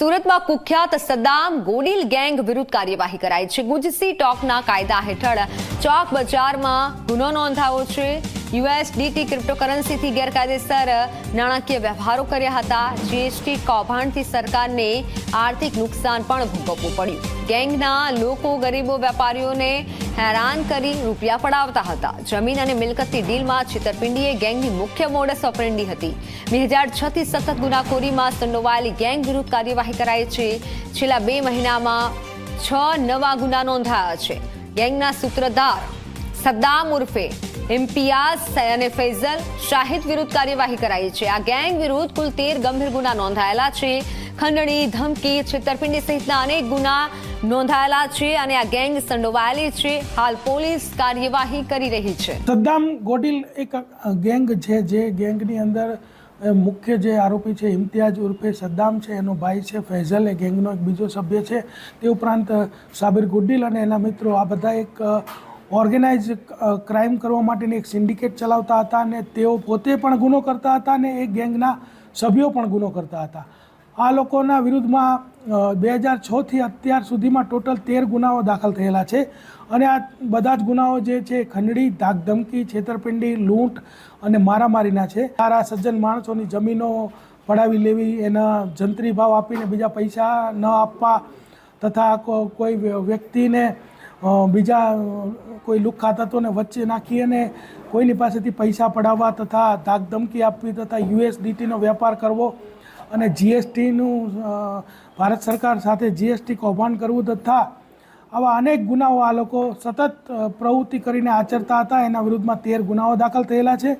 સુરતમાં કુખ્યાત Saddam Godil gang વિરુદ્ધ કાર્યવાહી કરાઈ છે. ગુજસી ટોકના કાયદા હેઠળ ચોક બજારમાં ગુનો નોંધાયો છે. યુએસડીટી ક્રિપ્ટોકરન્સીથી ગેરકાયદેસર નાણાકીય વ્યવહારો કર્યા હતા. જીએસટી કૌભાંડથી સરકારને આર્થિક નુકસાન પણ ભોગવવું પડ્યું. ગેંગના લોકો, ગરીબો, વેપારીઓને હેરાન કરી રૂપિયા પડાવતા હતા. જમીન અને મિલકતની ડીલમાં છેતરપિંડીએ ગેંગની મુખ્ય મોડસ ઓપરેન્ડી હતી. બે હજાર છથી સતત ગુનાખોરીમાં સંડોવાયેલી ગેંગ વિરુદ્ધ કાર્યવાહી કરાઈ છે. છેલ્લા બે મહિનામાં છ નવા ગુના નોંધાયા છે. ગેંગના સૂત્રધાર સદ્દામ ઉર્ફે ઇમ્તિયાઝ અને ફૈઝલ શાહિદ વિરુદ્ધ કાર્યવાહી કરાઈ છે. આ ગેંગ વિરુદ્ધ કુલ તેર ગંભીર ગુના નોંધાયેલા છે. ખંડણી, ધમકી, છેતરપિંડી સહિતના અનેક ગુના નોંધાયેલા છે અને આ ગેંગ સંડોવાયેલી છે. હાલ પોલીસ કાર્યવાહી કરી રહી છે. સદ્દામ ગોડિલ એક ગેંગ છે જે ગેંગની અંદર મુખ્ય જે આરોપી છે ઇમ્તિયાજ ઉર્ફે સદ્દામ છે. એનો ભાઈ છે ફૈઝલ, એ ગેંગનો એક બીજો સભ્ય છે. તે ઉપરાંત સાબિર ગુડિલ અને એના મિત્રો આ બધા એક ઓર્ગેનાઇઝ ક્રાઇમ કરવા માટેની એક સિન્ડિકેટ ચલાવતા હતા અને તેઓ પોતે પણ ગુનો કરતા હતા અને એ ગેંગના સભ્યો પણ ગુનો કરતા હતા. આ લોકોના વિરુદ્ધમાં બે હજાર છથી અત્યાર સુધીમાં ટોટલ તેર ગુનાઓ દાખલ થયેલા છે. અને આ બધા જ ગુનાઓ જે છે, ખંડણી, ધાકધમકી, છેતરપિંડી, લૂંટ અને મારામારીના છે. સારા સજ્જન માણસોની જમીનો પડાવી લેવી, એના જંત્રી ભાવ આપીને બીજા પૈસા ન આપવા તથા કોઈ વ્યક્તિને બીજા કોઈ લુખ્ખા તત્વોને વચ્ચે નાખી અને કોઈની પાસેથી પૈસા પડાવવા તથા ધાકધમકી આપવી તથા યુએસડીટીનો વેપાર કરવો અને જીએસટીનું ભારત સરકાર સાથે જીએસટી કૌભાંડ કરવું તથા આવા અનેક ગુનાઓ આ લોકો સતત પ્રવૃત્તિ કરીને આચરતા હતા. એના વિરુદ્ધમાં તેર ગુનાઓ દાખલ થયેલા છે.